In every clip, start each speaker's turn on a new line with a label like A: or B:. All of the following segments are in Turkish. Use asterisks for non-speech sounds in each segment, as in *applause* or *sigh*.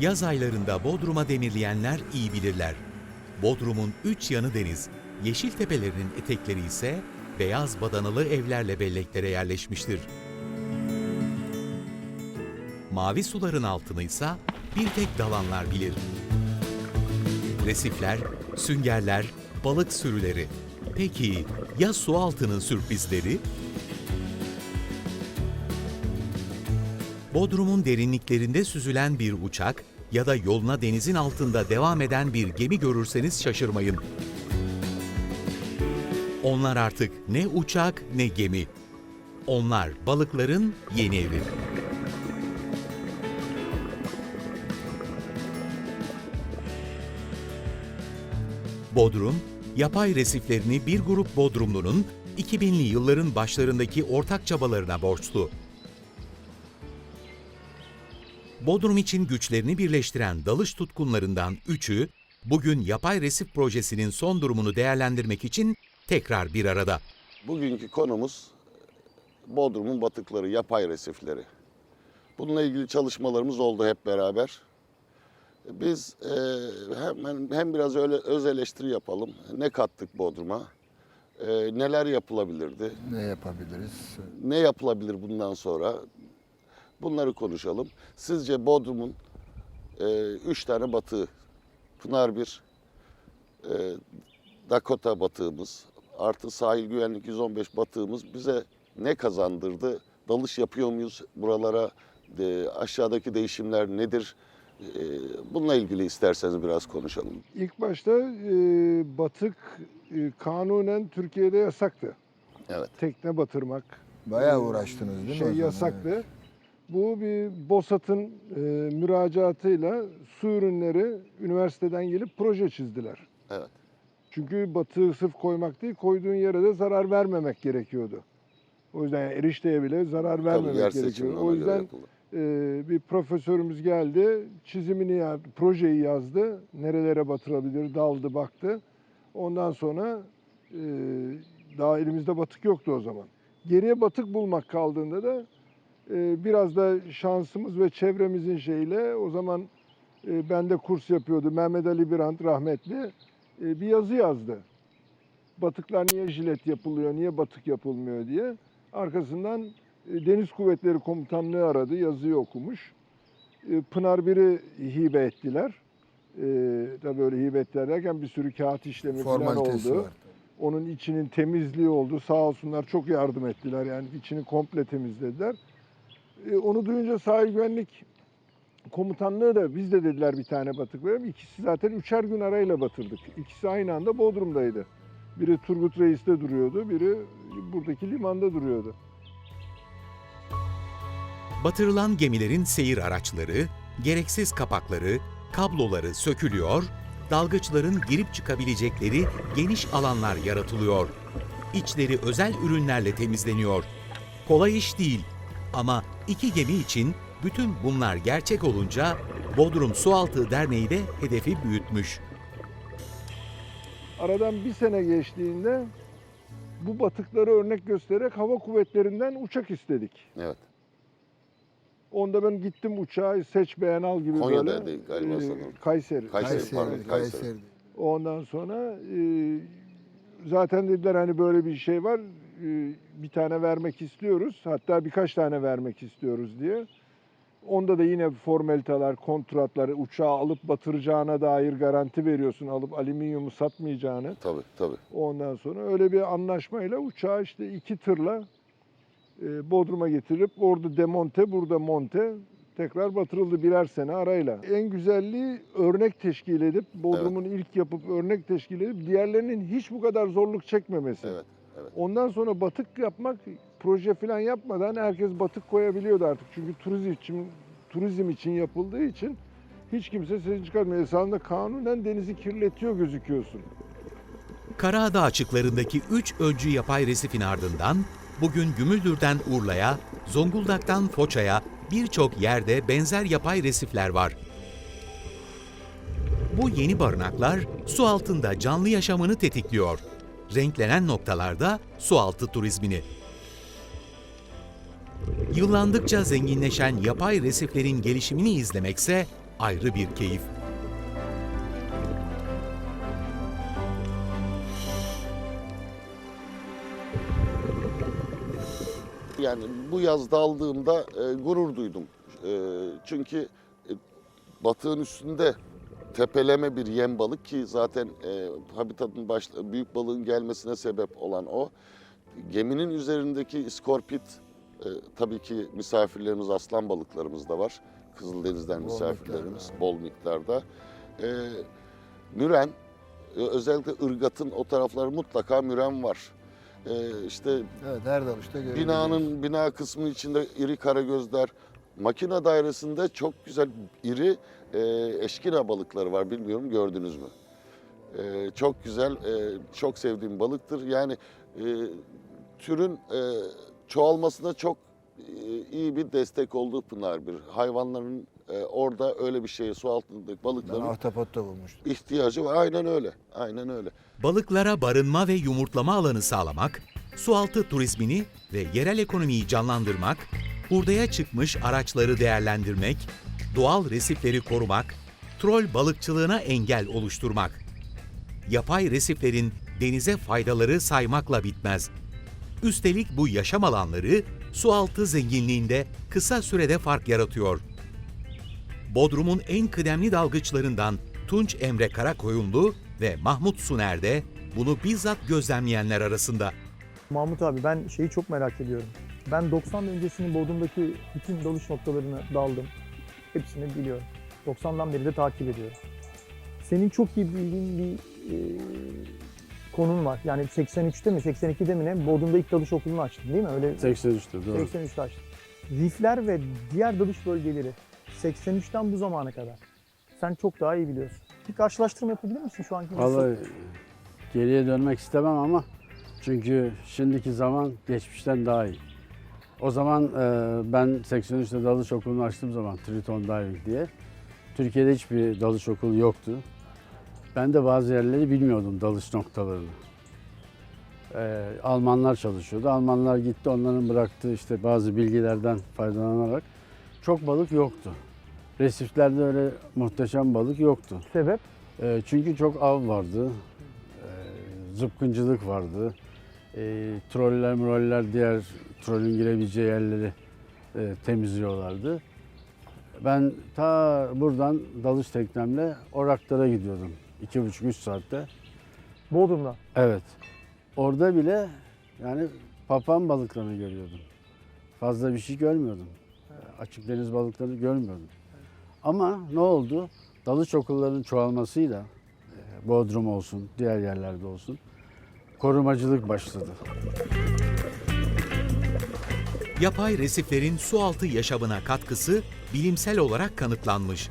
A: Yaz aylarında Bodrum'a demirleyenler iyi bilirler. Bodrum'un üç yanı deniz, yeşil tepelerinin etekleri ise beyaz badanalı evlerle belleklere yerleşmiştir. Mavi suların altını ise bir tek dalanlar bilir. Resifler, süngerler, balık sürüleri. Peki ya su altının sürprizleri? Bodrum'un derinliklerinde süzülen bir uçak ya da yoluna denizin altında devam eden bir gemi görürseniz şaşırmayın. Onlar artık ne uçak ne gemi. Onlar balıkların yeni evi. Bodrum, yapay resiflerini bir grup Bodrumlunun 2000'li yılların başlarındaki ortak çabalarına borçlu. Bodrum için güçlerini birleştiren dalış tutkunlarından üçü, bugün yapay resif projesinin son durumunu değerlendirmek için tekrar bir arada.
B: Bugünkü konumuz Bodrum'un batıkları, yapay resifleri. Bununla ilgili çalışmalarımız oldu hep beraber. Biz e, hemen hem biraz öyle öz eleştiri yapalım. Ne kattık Bodrum'a? E, neler yapılabilirdi?
C: Ne yapabiliriz?
B: Ne yapılabilir bundan sonra? Bunları konuşalım. Sizce Bodrum'un e, üç tane batığı, Pınar bir, e, Dakota batığımız, artı sahil güvenlik 115 batığımız bize ne kazandırdı? Dalış yapıyor muyuz buralara? E, aşağıdaki değişimler nedir? E, bununla ilgili isterseniz biraz konuşalım.
D: İlk başta e, batık e, kanunen Türkiye'de yasaktı.
B: Evet.
D: Tekne batırmak
C: Bayağı uğraştınız değil mi?
D: şey
C: o zaman?
D: Bu bir BOSAT'ın e, müracaatıyla su ürünleri üniversiteden gelip proje çizdiler.
B: Evet.
D: Çünkü batığı sırf koymak değil, koyduğun yere de zarar vermemek gerekiyordu. O yüzden yani erişteye bile zarar vermemek
B: yer
D: gerekiyor.
B: seçiminin
D: O yüzden e, bir profesörümüz geldi, çizimini yaptı, projeyi yazdı. Nerelere batırabilir, daldı, baktı. Ondan sonra e, daha elimizde batık yoktu o zaman. Geriye batık bulmak kaldığında da biraz da şansımız ve çevremizin şeyle o zaman e, ben de kurs yapıyordu. Mehmet Ali Birant rahmetli e, bir yazı yazdı. Batıklar niye jilet yapılıyor, niye batık yapılmıyor diye. Arkasından e, Deniz Kuvvetleri Komutanlığı aradı, yazıyı okumuş. Pınar 1'i hibe ettiler. Tabii öyle hibe ettiler derken bir sürü kağıt işlemi falan oldu.
C: var.
D: Onun içinin temizliği oldu. Sağ olsunlar çok yardım ettiler. Yani içini komple temizlediler. E, onu duyunca sahil güvenlik komutanlığı da biz de dediler bir tane batık verelim. İkisi zaten üçer gün arayla batırdık. İkisi aynı anda Bodrum'daydı. Biri Turgut Reis'te duruyordu, biri buradaki limanda duruyordu.
A: Batırılan gemilerin seyir araçları, gereksiz kapakları, kabloları sökülüyor, dalgıçların girip çıkabilecekleri geniş alanlar yaratılıyor. İçleri özel ürünlerle temizleniyor. Kolay iş değil ama iki gemi için bütün bunlar gerçek olunca Bodrum Sualtı Derneği de hedefi büyütmüş.
D: Aradan bir sene geçtiğinde bu batıkları örnek göstererek hava kuvvetlerinden uçak istedik.
B: Evet.
D: Onda ben gittim uçağı seç beğen al gibi
B: Konya'daydı
D: böyle.
B: galiba
D: Ee,
B: sanırım.
D: Kayseri.
B: Kayseri,
C: Kayseri,
B: pardon, Kayseri.
C: Kayseri.
D: Ondan sonra e, zaten dediler hani böyle bir şey var. Bir tane vermek istiyoruz. Hatta birkaç tane vermek istiyoruz diye. Onda da yine formaliteler, kontratları, uçağı alıp batıracağına dair garanti veriyorsun. Alıp alüminyumu satmayacağını.
B: Tabii tabii.
D: Ondan sonra öyle bir anlaşmayla uçağı işte iki tırla e, Bodrum'a getirip orada demonte, burada monte tekrar batırıldı birer sene arayla. En güzelliği örnek teşkil edip Bodrum'un ilk yapıp örnek teşkil edip diğerlerinin hiç bu kadar zorluk çekmemesi.
B: Evet. Evet.
D: Ondan sonra batık yapmak proje falan yapmadan herkes batık koyabiliyordu artık. Çünkü turizm için turizm için yapıldığı için hiç kimse sesini çıkartmıyor. Esasında kanunen denizi kirletiyor gözüküyorsun.
A: Karaada açıklarındaki 3 öncü yapay resifin ardından bugün Gümüldür'den Urla'ya, Zonguldak'tan Foça'ya birçok yerde benzer yapay resifler var. Bu yeni barınaklar su altında canlı yaşamını tetikliyor. Renklenen noktalarda su altı turizmini. Yıllandıkça zenginleşen yapay resiflerin gelişimini izlemekse ayrı bir keyif.
B: Yani bu yaz daldığımda e, gurur duydum. E, çünkü e, batığın üstünde tepeleme bir yem balık ki zaten e, habitatın baş, büyük balığın gelmesine sebep olan o. Geminin üzerindeki iskorpit, e, tabii ki misafirlerimiz aslan balıklarımız da var. Kızıldeniz'den
C: Bol
B: misafirlerimiz
C: miktarda.
B: bol miktarda. E, müren, e, özellikle ırgatın o tarafları mutlaka müren var. E, işte
C: Evet her dalışta.
B: Binanın bina kısmı içinde iri karagözler, makine dairesinde çok güzel iri e, eşkina balıkları var. Bilmiyorum gördünüz mü? E, çok güzel, e, çok sevdiğim balıktır. Yani e, türün e, çoğalmasına çok e, iyi bir destek oldu Pınar bir. Hayvanların e, orada öyle bir şeye su altındaki
C: Ben
B: balıkların
C: ahtapot da bulmuştum.
B: ihtiyacı var. Aynen öyle. Aynen öyle.
A: Balıklara barınma ve yumurtlama alanı sağlamak, sualtı turizmini ve yerel ekonomiyi canlandırmak, hurdaya çıkmış araçları değerlendirmek, doğal resifleri korumak, trol balıkçılığına engel oluşturmak. Yapay resiflerin denize faydaları saymakla bitmez. Üstelik bu yaşam alanları sualtı zenginliğinde kısa sürede fark yaratıyor. Bodrum'un en kıdemli dalgıçlarından Tunç Emre Karakoyunlu ve Mahmut Suner de bunu bizzat gözlemleyenler arasında.
E: Mahmut abi ben şeyi çok merak ediyorum. Ben 90 öncesinin Bodrum'daki bütün dalış noktalarını daldım. Hepsini biliyorum. 90'dan beri de takip ediyorum. Senin çok iyi bildiğin bir e, konun var. Yani 83'te mi 82'de mi ne Bodrum'da ilk dalış okulunu açtın değil mi? Öyle
F: 83'tür doğru.
E: 83'te açtın. Rifler ve diğer dalış bölgeleri 83'ten bu zamana kadar. Sen çok daha iyi biliyorsun. Bir karşılaştırma yapabilir misin şu anki?
F: Vallahi geriye dönmek istemem ama çünkü şimdiki zaman geçmişten daha iyi. O zaman e, ben 83'te dalış okulunu açtığım zaman Triton Diving diye Türkiye'de hiçbir dalış okulu yoktu. Ben de bazı yerleri bilmiyordum dalış noktalarını. E, Almanlar çalışıyordu. Almanlar gitti onların bıraktığı işte bazı bilgilerden faydalanarak çok balık yoktu. Resiflerde öyle muhteşem balık yoktu.
E: Sebep?
F: E, çünkü çok av vardı. E, zıpkıncılık vardı. E, troller, mroller diğer trolün girebileceği yerleri e, temizliyorlardı. Ben ta buradan dalış teknemle Oraklar'a gidiyordum. İki buçuk, üç saatte.
E: Bodrum'da.
F: Evet. Orada bile yani papan balıklarını görüyordum. Fazla bir şey görmüyordum. Açık deniz balıklarını görmüyordum. Ama ne oldu? Dalış okullarının çoğalmasıyla e, Bodrum olsun, diğer yerlerde olsun korumacılık başladı.
A: Yapay resiflerin sualtı yaşamına katkısı bilimsel olarak kanıtlanmış.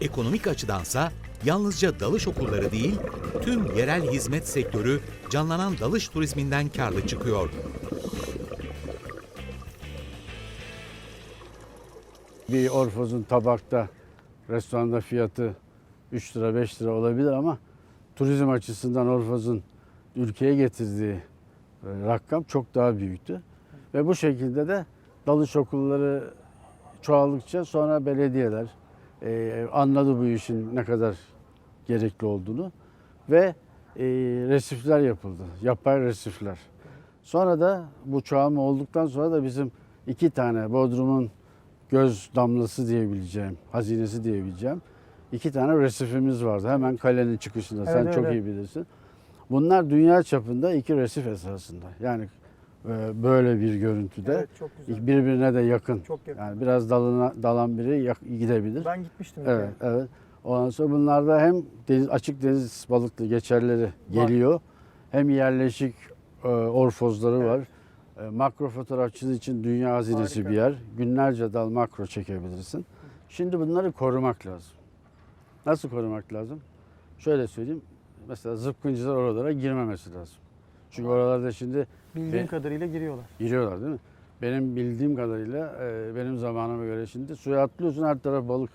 A: Ekonomik açıdansa yalnızca dalış okulları değil, tüm yerel hizmet sektörü canlanan dalış turizminden karlı çıkıyor.
F: Bir orfozun tabakta, restoranda fiyatı 3 lira 5 lira olabilir ama turizm açısından orfozun ülkeye getirdiği e, rakam çok daha büyüktü. Ve bu şekilde de dalış okulları çoğaldıkça sonra belediyeler e, anladı bu işin ne kadar gerekli olduğunu ve e, resifler yapıldı. Yapay resifler. Sonra da bu çoğalma olduktan sonra da bizim iki tane Bodrum'un göz damlası diyebileceğim, hazinesi diyebileceğim iki tane resifimiz vardı. Hemen kalenin çıkışında. Sen
E: Evet,
F: çok
E: evet.
F: iyi bilirsin. Bunlar dünya çapında iki resif esasında. Yani e, böyle bir görüntüde
E: Evet çok güzel.
F: birbirine de yakın.
E: Çok yakın.
F: Yani biraz dalına dalan biri yak- gidebilir.
E: Ben gitmiştim.
F: Evet, evet. Ondan sonra bunlarda hem deniz, açık deniz balıklı geçerleri geliyor. Hem yerleşik e, orfozları
E: Evet.
F: var. E, makro fotoğrafçılığı için dünya hazinesi
E: Harika.
F: bir yer. Günlerce dal makro çekebilirsin. Şimdi bunları korumak lazım. Nasıl korumak lazım? Şöyle söyleyeyim. Mesela zıpkıncılar oralara girmemesi lazım. Çünkü oralarda şimdi
E: Bildiğim
F: Ve-
E: kadarıyla giriyorlar.
F: giriyorlar değil mi? Benim bildiğim kadarıyla e, benim zamanıma göre şimdi suya atlıyorsun her taraf balık.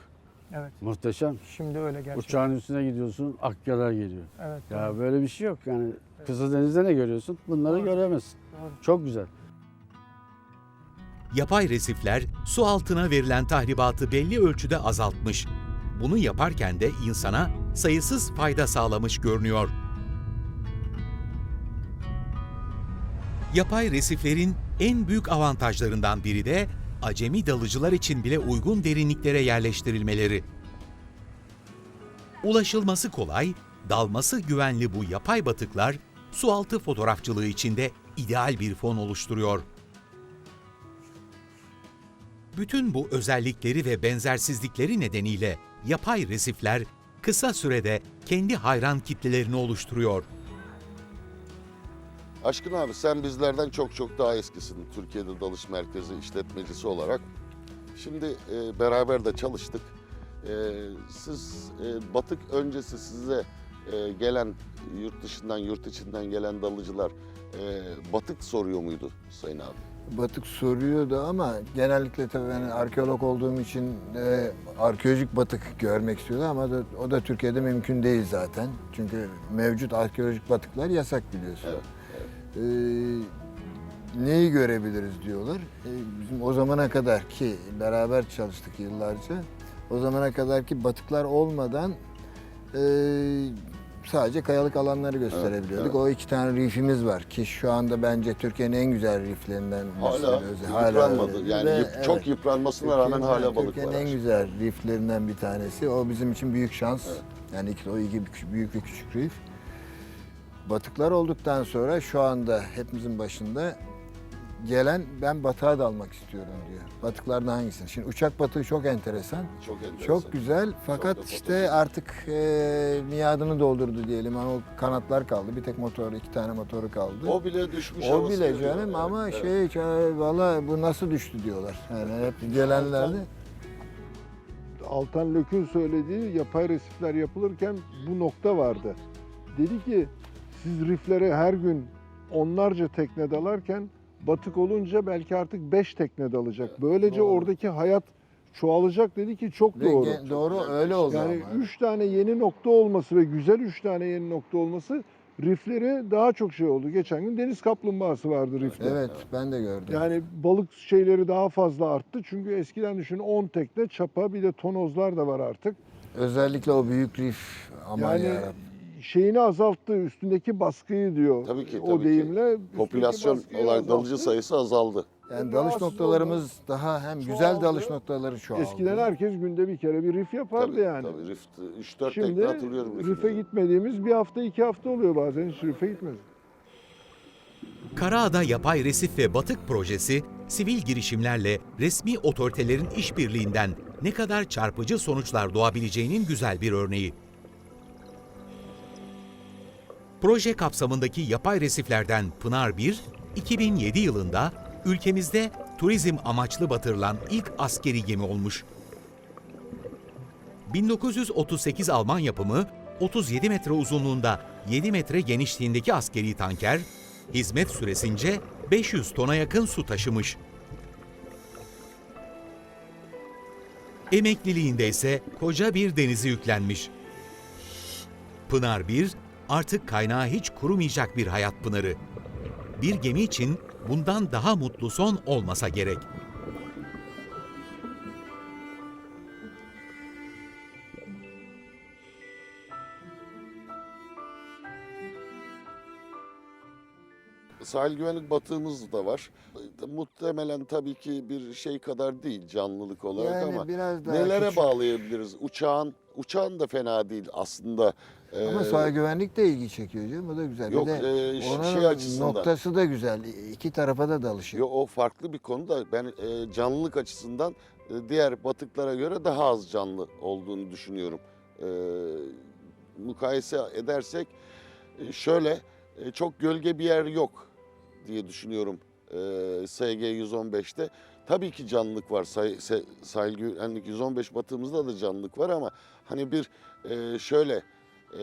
E: Evet.
F: Muhteşem.
E: Şimdi öyle gerçekten.
F: Uçağın üstüne gidiyorsun, akyalar geliyor.
E: Evet.
F: Ya
E: doğru.
F: böyle bir şey yok yani. Kızıldeniz'de ne görüyorsun? Bunları
E: Doğru.
F: göremezsin.
E: Doğru.
F: Çok güzel.
A: Yapay resifler su altına verilen tahribatı belli ölçüde azaltmış. Bunu yaparken de insana sayısız fayda sağlamış görünüyor. Yapay resiflerin en büyük avantajlarından biri de acemi dalıcılar için bile uygun derinliklere yerleştirilmeleri. Ulaşılması kolay, dalması güvenli bu yapay batıklar sualtı fotoğrafçılığı için de ideal bir fon oluşturuyor. Bütün bu özellikleri ve benzersizlikleri nedeniyle yapay resifler kısa sürede kendi hayran kitlelerini oluşturuyor.
B: Aşkın abi sen bizlerden çok çok daha eskisin Türkiye'de dalış merkezi işletmecisi olarak. Şimdi e, beraber de çalıştık. E, siz e, batık öncesi size e, gelen yurt dışından yurt içinden gelen dalıcılar e, batık soruyor muydu Sayın abi?
C: Batık soruyordu ama genellikle tabii ben arkeolog olduğum için e, arkeolojik batık görmek istiyordu ama da, o da Türkiye'de mümkün değil zaten. Çünkü mevcut arkeolojik batıklar yasak biliyorsun.
B: Evet,
C: E, neyi görebiliriz diyorlar. E, bizim o zamana kadar ki beraber çalıştık yıllarca. O zamana kadar ki batıklar olmadan e, sadece kayalık alanları gösterebiliyorduk.
B: evet.
C: O iki tane rifimiz var ki şu anda bence Türkiye'nin en güzel riflerinden
B: Hala yıpranmadı.
C: öyle.
B: Yani
C: Ve
B: yıp-
C: evet,
B: çok yıpranmasına rağmen
C: Türkiye'nin-
B: hala balık
C: Türkiye'nin
B: var.
C: en güzel riflerinden bir tanesi. O bizim için büyük şans.
B: Evet.
C: Yani iki, o iki büyük ve küçük rif. Batıklar olduktan sonra şu anda hepimizin başında gelen ben batığa dalmak istiyorum diyor. Batıklardan hangisini? Şimdi uçak batığı çok enteresan.
B: Çok enteresan.
C: Çok güzel fakat
B: da
C: işte artık e, miadını doldurdu diyelim. Ama o kanatlar kaldı. Bir tek motoru, iki tane motoru kaldı.
B: O bile düşmüş
C: O bile canım
B: Evet,
C: ama
B: evet.
C: şey ça- valla bu nasıl düştü diyorlar. Yani hep gelenlerde.
D: Altan Lök'ün söylediği yapay resifler yapılırken bu nokta vardı. Dedi ki siz riflere her gün onlarca tekne dalarken batık olunca belki artık beş tekne dalacak. Böylece
C: Doğru.
D: oradaki hayat çoğalacak dedi ki çok
C: Ve
D: doğru.
C: ge- doğru öyle oldu
D: Yani
C: ama.
D: üç tane yeni nokta olması ve güzel üç tane yeni nokta olması rifleri daha çok şey oldu. Geçen gün deniz kaplumbağası vardı rifte.
C: Evet ben de gördüm.
D: Yani balık şeyleri daha fazla arttı. Çünkü eskiden düşün 10 tekne çapa bir de tonozlar da var artık.
C: Özellikle o büyük rif aman
D: yani
C: yarabbim.
D: Şeyini azalttı üstündeki baskıyı diyor.
B: Tabii ki,
D: o
B: tabii ki.
D: deyimle. üstündeki
B: Popülasyon olarak
D: azalttı.
B: dalıcı sayısı azaldı.
C: Yani dalış noktalarımız daha hem güzel
D: Çoğaldı.
C: dalış noktaları çoğaldı.
D: Eskiden herkes günde bir kere bir rif yapardı
B: Tabii,
D: yani.
B: Tabii rift 3-4
D: Şimdi
B: tekne hatırlıyorum.
D: rife
B: riftleri.
D: gitmediğimiz bir hafta iki hafta oluyor bazen hiç rife gitmedik.
A: Karaada Yapay Resif ve Batık projesi, sivil girişimlerle resmi otoritelerin işbirliğinden ne kadar çarpıcı sonuçlar doğabileceğinin güzel bir örneği. Proje kapsamındaki yapay resiflerden Pınar 1, 2007 yılında ülkemizde turizm amaçlı batırılan ilk askeri gemi olmuş. 1938 Alman yapımı 37 metre uzunluğunda 7 metre genişliğindeki askeri tanker, hizmet süresince 500 tona yakın su taşımış. Emekliliğinde ise koca bir denizi yüklenmiş. Pınar 1 artık kaynağı hiç kurumayacak bir hayat pınarı. Bir gemi için bundan daha mutlu son olmasa gerek.
B: Sahil güvenlik batığımız da var. Muhtemelen tabii ki bir şey kadar değil canlılık olarak
C: yani
B: ama
C: biraz daha
B: nelere
C: küçük.
B: bağlayabiliriz? Uçağın uçağın da fena değil aslında.
C: Ama
B: Ee,
C: sahil güvenlik de ilgi çekiyor canım. O da güzel.
B: Yok,
C: bir de
B: e,
C: onun
B: şey açısından.
C: noktası da güzel. İki tarafa da dalışıyor.
B: Yo, o farklı bir konu da ben e, canlılık açısından e, diğer batıklara göre daha az canlı olduğunu düşünüyorum. E, mukayese edersek e, şöyle e, çok gölge bir yer yok diye düşünüyorum e, SG 115'te. Tabii ki canlılık var. Say, se- sahil güvenlik 115 batığımızda da canlılık var ama hani bir e, şöyle e,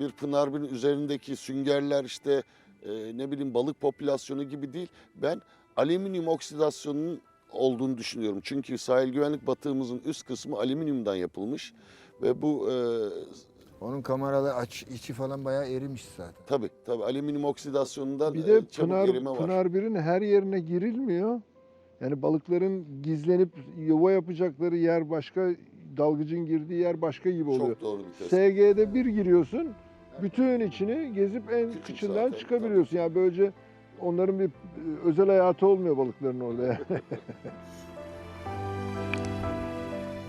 B: bir Pınar'ın üzerindeki süngerler işte e, ne bileyim balık popülasyonu gibi değil. Ben alüminyum oksidasyonunun olduğunu düşünüyorum. Çünkü sahil güvenlik batığımızın üst kısmı alüminyumdan yapılmış ve bu e,
C: Onun kameralı aç içi falan bayağı erimiş zaten.
B: tabii tabii alüminyum oksidasyonundan
D: Bir
B: e,
D: de
B: çabuk
D: Pınar,
B: erime var.
D: Pınar 1'in her yerine girilmiyor. Yani balıkların gizlenip yuva yapacakları yer başka, dalgıcın girdiği yer başka gibi oluyor.
B: Çok doğru bir tespit.
D: SG'de bir giriyorsun, bütün içini gezip en
B: Küçük
D: kıçından
B: zaten,
D: çıkabiliyorsun. Yani böylece onların bir e, özel hayatı olmuyor balıkların orada. yani. *laughs*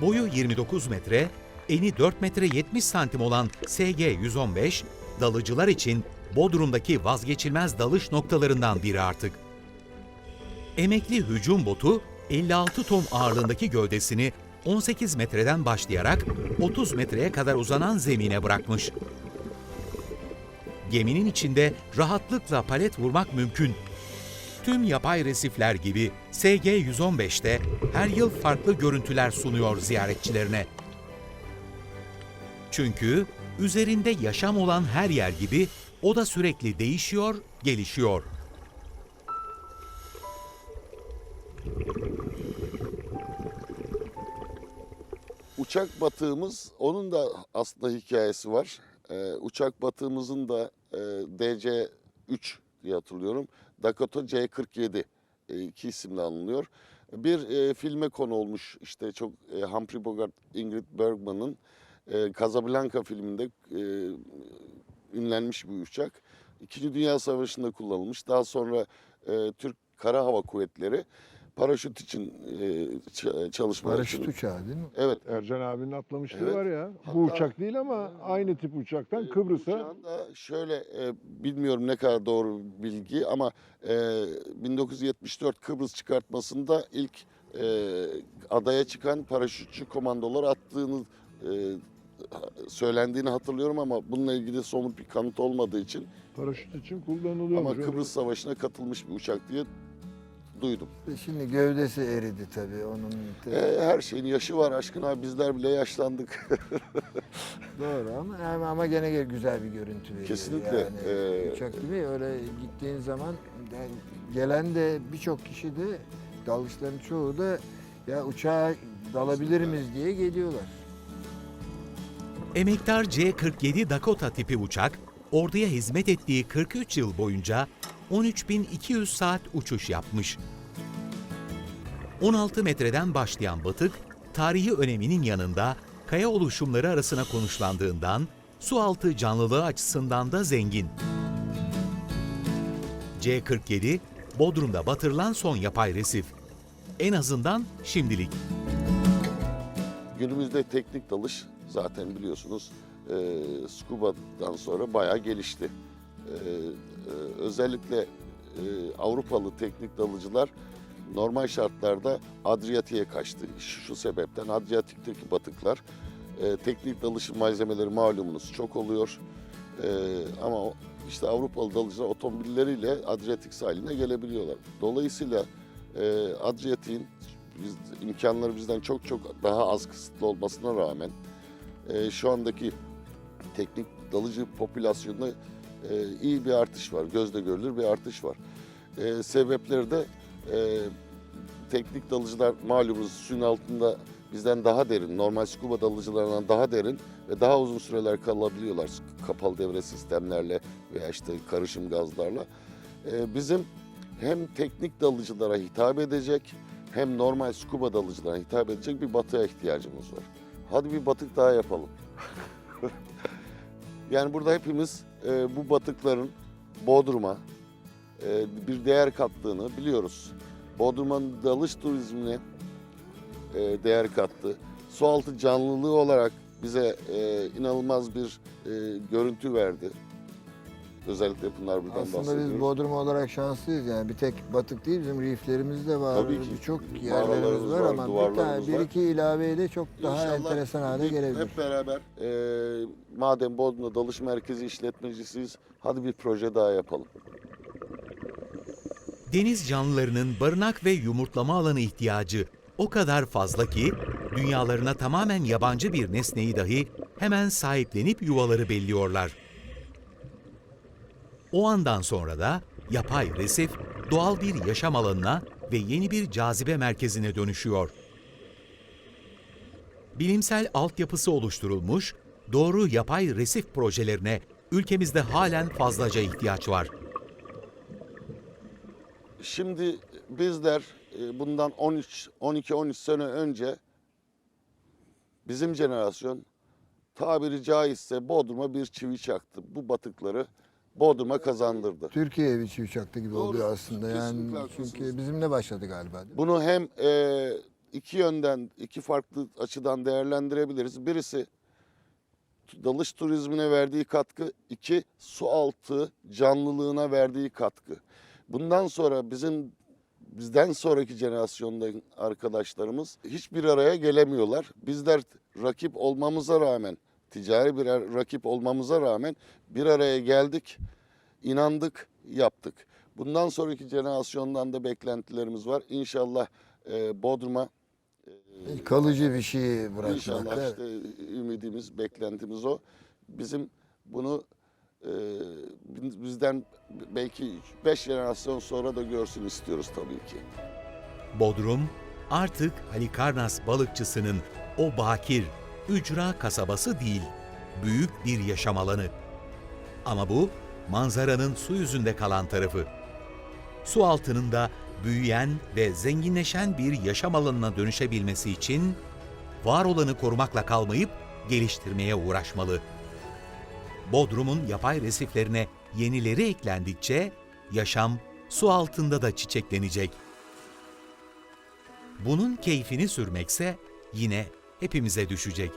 A: Boyu 29 metre, eni 4 metre 70 santim olan SG-115, dalıcılar için Bodrum'daki vazgeçilmez dalış noktalarından biri artık. Emekli hücum botu 56 ton ağırlığındaki gövdesini 18 metreden başlayarak 30 metreye kadar uzanan zemine bırakmış. Geminin içinde rahatlıkla palet vurmak mümkün. Tüm yapay resifler gibi SG-115'te her yıl farklı görüntüler sunuyor ziyaretçilerine. Çünkü üzerinde yaşam olan her yer gibi o da sürekli değişiyor, gelişiyor.
B: Uçak batığımız, onun da aslında hikayesi var. Ee, uçak batığımızın da e, DC-3 diye hatırlıyorum. Dakota C-47 e, iki isimle anılıyor. Bir e, filme konu olmuş işte çok e, Humphrey Bogart, Ingrid Bergman'ın e, Casablanca filminde e, ünlenmiş bir uçak. İkinci Dünya Savaşı'nda kullanılmış. Daha sonra e, Türk Kara Hava Kuvvetleri paraşüt için e, çalışmalar
C: Paraşüt
B: için.
C: uçağı değil mi?
B: Evet.
D: Ercan abinin atlamışlığı
B: Evet.
D: var ya.
B: Hatta-
D: Bu uçak değil ama aynı tip uçaktan
B: E,
D: Kıbrıs'a
B: şöyle e, bilmiyorum ne kadar doğru bilgi ama e, 1974 Kıbrıs çıkartmasında ilk e, adaya çıkan paraşütçü komandolar attığını e, söylendiğini hatırlıyorum ama bununla ilgili somut bir kanıt olmadığı için
D: paraşüt için kullanılıyor.
B: ama Kıbrıs Savaşı'na katılmış bir uçak diye duydum.
C: E Şimdi gövdesi eridi tabii onun.
B: E, her şeyin yaşı var aşkın abi bizler bile yaşlandık. *laughs*
C: Doğru ama ama- ama gene gel- güzel bir görüntü veriyor.
B: Kesinlikle,
C: Yani
B: ee,
C: uçak gibi öyle gittiğin zaman yani gelen de birçok kişi de dalgıçların çoğu da ya uçağa dalabilir miyiz diye geliyorlar.
A: Emektar C-47 Dakota tipi uçak, orduya hizmet ettiği 43 yıl boyunca 13.200 saat uçuş yapmış. 16 metreden başlayan batık, tarihi öneminin yanında kaya oluşumları arasına konuşlandığından su altı canlılığı açısından da zengin. C-47, Bodrum'da batırılan son yapay resif. En azından şimdilik.
B: Günümüzde teknik dalış zaten biliyorsunuz e, Scuba'dan sonra bayağı gelişti. E, e, özellikle e, Avrupalı teknik dalıcılar normal şartlarda Adriyatik'e kaçtı. Şu, sebepten Adriyatik'teki batıklar e, teknik dalış malzemeleri malumunuz çok oluyor. Ama işte Avrupalı dalıcılar otomobilleriyle Adriyatik sahiline gelebiliyorlar. Dolayısıyla Adriyatik'in biz, imkanları bizden çok çok daha az kısıtlı olmasına rağmen e, şu andaki teknik dalıcı popülasyonunda e, iyi bir artış var. Gözle görülür bir artış var. E, sebepleri de e, teknik dalıcılar malumunuz suyun altında bizden daha derin, normal scuba dalıcılarından daha derin ve daha uzun süreler kalabiliyorlar kapalı devre sistemlerle veya işte karışım gazlarla. E, bizim hem teknik dalıcılara hitap edecek hem normal scuba dalıcılara hitap edecek bir batığa ihtiyacımız var. Hadi bir batık daha yapalım. *laughs* yani burada hepimiz e, bu batıkların Bodrum'a e, bir değer kattığını biliyoruz. Bodrum'un dalış turizmine e, değer kattı. Sualtı canlılığı olarak bize e, inanılmaz bir e, görüntü verdi. Özellikle Pınarbur'dan
C: Aslında
B: bahsediyoruz.
C: biz Bodrum olarak şanslıyız yani bir tek batık değil bizim reeflerimiz de var.
B: Tabii ki.
C: Birçok yerlerimiz var
B: var,
C: ama bir, tane, bir iki ilaveyle çok daha
B: İnşallah
C: enteresan hale gelebilir.
B: Hep beraber e, madem Bodrum'da dalış merkezi işletmecisiyiz hadi bir proje daha yapalım.
A: Deniz canlılarının barınak ve yumurtlama alanı ihtiyacı o kadar fazla ki dünyalarına tamamen yabancı bir nesneyi dahi hemen sahiplenip yuvaları belliyorlar. O andan sonra da yapay resif doğal bir yaşam alanına ve yeni bir cazibe merkezine dönüşüyor. Bilimsel altyapısı oluşturulmuş, doğru yapay resif projelerine ülkemizde halen fazlaca ihtiyaç var.
B: Şimdi bizler e, bundan 13 12-13 sene önce bizim jenerasyon tabiri caizse Bodrum'a bir çivi çaktı. Bu batıkları Bodrum'a kazandırdı.
C: Türkiye'ye bir çivi çaktı gibi
B: Doğru,
C: oluyor aslında. Yani
B: haklısınız.
C: çünkü bizimle başladı galiba. değil mi?
B: Bunu hem e, iki yönden, iki farklı açıdan değerlendirebiliriz. Birisi dalış turizmine verdiği katkı, iki su altı canlılığına verdiği katkı. Bundan sonra bizim bizden sonraki jenerasyonda arkadaşlarımız hiçbir araya gelemiyorlar. Bizler rakip olmamıza rağmen, ticari bir rakip olmamıza rağmen bir araya geldik, inandık, yaptık. Bundan sonraki jenerasyondan da beklentilerimiz var. İnşallah e, Bodrum'a
C: Kalıcı bir şey bırakmak.
B: İnşallah
C: evet.
B: işte ümidimiz, beklentimiz o. Bizim bunu e, bizden belki 5 jenerasyon sonra da görsün istiyoruz tabii ki.
A: Bodrum artık Halikarnas balıkçısının o bakir, ücra kasabası değil, büyük bir yaşam alanı. Ama bu manzaranın su yüzünde kalan tarafı. Su altının da büyüyen ve zenginleşen bir yaşam alanına dönüşebilmesi için var olanı korumakla kalmayıp geliştirmeye uğraşmalı. Bodrum'un yapay resiflerine yenileri eklendikçe yaşam su altında da çiçeklenecek. Bunun keyfini sürmekse yine hepimize düşecek.